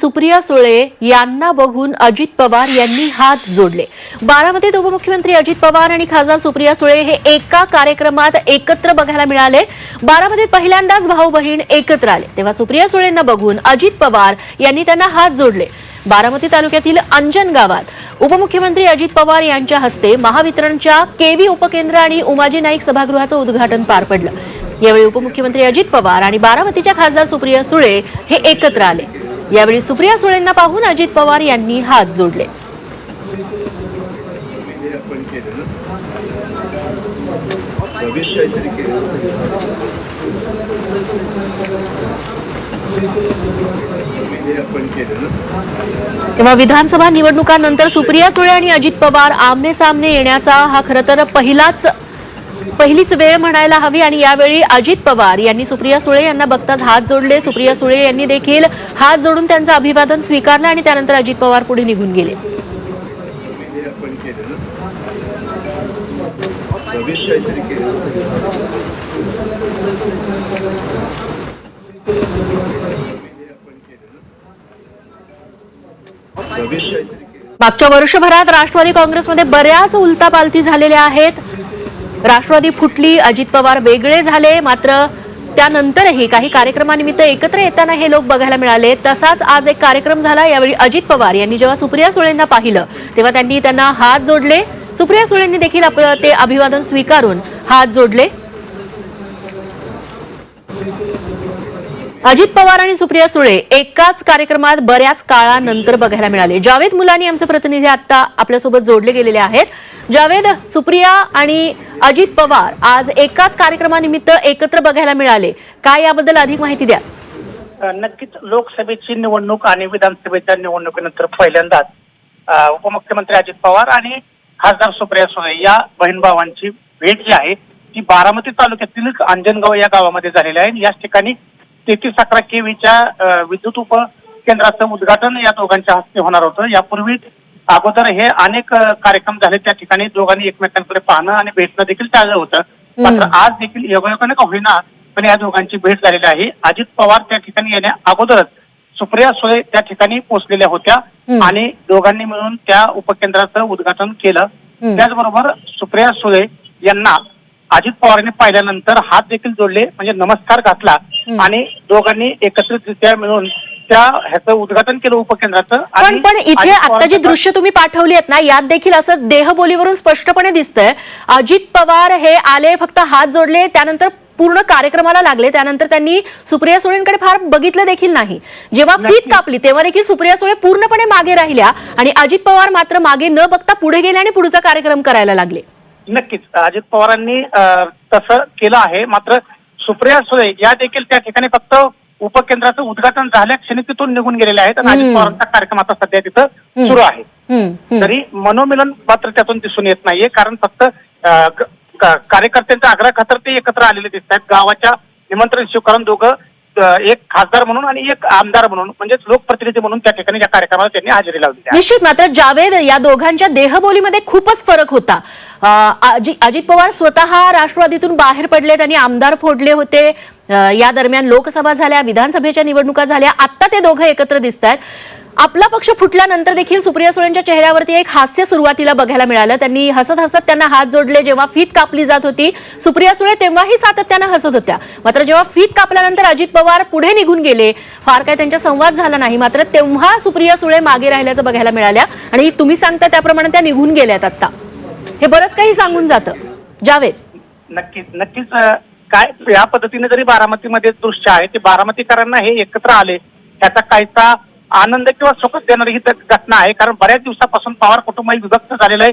सुप्रिया सुळे यांना बघून अजित पवार यांनी हात जोडले. बारामतीत उपमुख्यमंत्री अजित पवार आणि खासदार सुप्रिया सुळे हे एका कार्यक्रमात एकत्र बघायला मिळाले. बारामतीत पहिल्यांदाच भाऊ बहीण एकत्र आले. तेव्हा सुप्रिया सुळेंना बघून अजित पवार यांनी त्यांना हात जोडले. बारामती तालुक्यातील अंजन गावात उपमुख्यमंत्री अजित पवार यांच्या हस्ते महावितरणच्या केवी उपकेंद्र आणि उमाजी नाईक सभागृहाचं उद्घाटन पार पडलं. यावेळी उपमुख्यमंत्री अजित पवार आणि बारामतीच्या खासदार सुप्रिया सुळे हे एकत्र आले. यावेळी सुप्रिया सुळेंना पाहून अजित पवार यांनी हात जोडले. तेव्हा विधानसभा निवडणुकांनंतर सुप्रिया सुळे आणि अजित पवार आमने सामने येण्याचा हा खरं तर पहिलाच पहिलीच वेळ म्हणायला हवी आणि यावेळी अजित पवार यांनी सुप्रिया सुळे यांना बघताच हात जोडले. सुप्रिया सुळे यांनी देखील हात जोडून त्यांचं अभिवादन स्वीकारलं आणि त्यानंतर अजित पवार पुढे निघून गेले. मागच्या वर्षभरात राष्ट्रवादी काँग्रेसमध्ये बऱ्याच उलतापालती झालेल्या आहेत. राष्ट्रवादी फुटली अजित पवार वेगळे झाले मात्र त्यानंतरही काही कार्यक्रमानिमित्त एकत्र येताना हे लोक बघायला मिळाले. तसाच आज एक कार्यक्रम झाला यावेळी अजित पवार यांनी जेव्हा सुप्रिया सुळेंना पाहिलं तेव्हा त्यांनी त्यांना हात जोडले. सुप्रिया सुळेंनी देखील आपलं ते अभिवादन स्वीकारून हात जोडले. अजित पवार आणि सुप्रिया सुळे एकाच कार्यक्रमात बऱ्याच काळानंतर बघायला मिळाले. जावेद मुलानी आमचे प्रतिनिधी आता आपल्यासोबत जोडले गेलेले आहेत. जावेद सुप्रिया आणि अजित पवार आज एकाच कार्यक्रमानिमित्त एकत्र बघायला मिळाले. काय याबद्दल अधिक माहिती द्या? नक्कीच लोकसभेची निवडणूक आणि विधानसभेच्या निवडणुकीनंतर पहिल्यांदाच उपमुख्यमंत्री अजित पवार आणि खासदार सुप्रिया सुळे या बहीण भावांची भेट जी आहे ती बारामती तालुक्यातील अंजनगाव या गावामध्ये झालेली आहे. याच ठिकाणी तेहतीस अकरा केवीच्या अ, विद्युत उपकेंद्राचं उद्घाटन या दोघांच्या हस्ते होणार होतं यापूर्वी अगोदर हे अनेक कार्यक्रम झाले त्या ठिकाणी दोघांनी एकमेकांकडे पाहणं आणि भेटणं देखील टाळलं होतं मात्र आज देखील योगायोगाने का होईना पण या दोघांची भेट झालेली आहे अजित पवार त्या ठिकाणी येण्या अगोदरच सुप्रिया सुळे त्या ठिकाणी पोहोचलेल्या होत्या. आणि दोघांनी मिळून त्या उपकेंद्राचं उद्घाटन केलं. त्याचबरोबर सुप्रिया सुळे यांना अजित पवारांनी पाहिल्यानंतर हात देखील जोडले म्हणजे नमस्कार घातला. आणि दोघांनी एकत्रितरित्या मिळून त्या ह्याचं उद्घाटन केलं उपकेंद्राचं पण पण इथे आता जी दृश्य तुम्ही पाठवली आहेत ना यात देखील असं देहबोलीवरून स्पष्टपणे दिसतंय. अजित पवार हे आले फक्त हात जोडले त्यानंतर पूर्ण कार्यक्रमाला लागले त्यानंतर त्यांनी सुप्रिया सुळेंकडे फार बघितलं देखील नाही. जेव्हा फीत. कापली तेव्हा देखील सुप्रिया सुळे पूर्णपणे मागे राहिल्या आणि अजित पवार मात्र मागे न बघता पुढे गेले आणि पुढचा कार्यक्रम करायला लागले. नक्कीच. अजित पवारांनी तसं केलं आहे. मात्र सुप्रिया सुळे या देखील त्या ठिकाणी फक्त उपकेंद्राचं उद्घाटन झाल्या क्षणी तिथून निघून गेलेले आहेत आणि. अजित पवारांचा कार्यक्रम आता सध्या तिथं. सुरू आहे. तरी मनोमिलन मात्र त्यातून दिसून येत नाहीये कारण फक्त कार्यकर्त्यांच्या आग्रह खातर ते एकत्र आलेले दिसत आहेत गावाच्या निमंत्रण स्वीकारून दोघं एक खासदार म्हणून आणि एक आमदार म्हणून म्हणजेच लोकप्रतिनिधी म्हणून त्या ठिकाणी या कार्यक्रमाला त्यांनी हजेरी लावली निश्चित मात्र जावेद या दोघांच्या देहबोलीमध्ये खूपच फरक होता. अजित पवार स्वतः राष्ट्रवादीतून बाहेर पडले त्यांनी आमदार फोडले होते. या दरम्यान लोकसभा झाल्या विधानसभेच्या निवडणुका झाल्या. आता ते दोघं एकत्र दिसत आहेत आपला पक्ष फुटल्यानंतर देखील सुप्रिया सुळेंच्या चेहऱ्यावरती एक हास्य सुरुवातीला बघायला मिळालं. त्यांनी हसत हसत त्यांना हात जोडले. जेव्हा फीत कापली जात होती सुप्रिया सुळे तेव्हाही सातत्यानं हसत होत्या. मात्र जेव्हा फीत कापल्यानंतर अजित पवार पुढे निघून गेले फार काय त्यांच्या संवाद झाला नाही. मात्र तेव्हा सुप्रिया सुळे मागे राहिल्याचं बघायला मिळाल्या. आणि तुम्ही सांगता त्याप्रमाणे त्या निघून गेल्यात आता हे बरंच काही सांगून जातं. जावेद. नक्कीच नक्कीच काय या पद्धतीने जरी बारामतीमध्ये दृश्य आहे ते बारामतीकरांना हे एकत्र आले त्याचा काहीसा आनंद किंवा सुखच देणारी ही घटना आहे. कारण बऱ्याच दिवसापासून पवार कुटुंब विभक्त झालेलं आहे.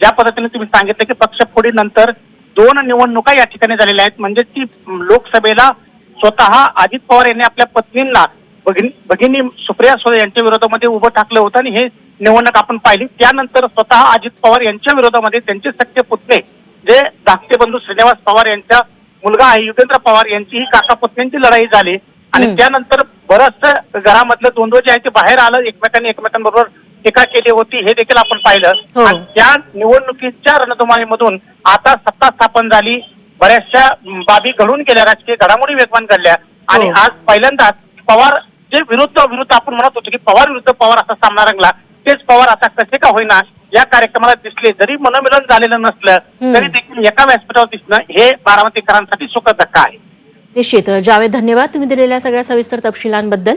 ज्या पद्धतीने तुम्ही सांगितलं की पक्षफोडीनंतर दोन निवडणुका या ठिकाणी झालेल्या आहेत. म्हणजे ती लोकसभेला स्वतः अजित पवार यांनी आपल्या पत्नींना भगिनी सुप्रिया सुळे यांच्या विरोधामध्ये उभं टाकलं होतं आणि हे निवडणूक आपण पाहिली. त्यानंतर स्वतः अजित पवार यांच्या विरोधामध्ये त्यांचे सख्य पुतणे जे धाकटे बंधू श्रीनिवास पवार यांचा मुलगा आहे युगेंद्र पवार यांची ही काका पुतण्यांची लढाई झाली. आणि. त्यानंतर बरंचसं घरामधलं द्वंद्व जे आहे ते बाहेर आलं एकमेकांनी एकमेकांबरोबर टीका केली होती हे देखील आपण पाहिलं हो. आणि त्या निवडणुकीच्या रणधुमाळीमधून आता सत्ता स्थापन झाली बऱ्याचशा बाबी घडून गेल्या राजकीय घडामोडी वेगवान घडल्या आणि हो. आज पहिल्यांदाच पवार जे विरुद्ध विरुद्ध आपण म्हणत होतो की पवार विरुद्ध पवार असा सामना रंगला तेच पवार आता कसे का होईना या कार्यक्रमाला दिसले जरी मनोमिलन झालेलं नसलं. तरी देखील एका व्यासपीठावर दिसणं हे बारामतीकरांसाठी सुखद धक्का आहे निश्चित. जावेद धन्यवाद तुम्ही दिलेल्या सगळ्या सविस्तर तपशिलांबद्दल.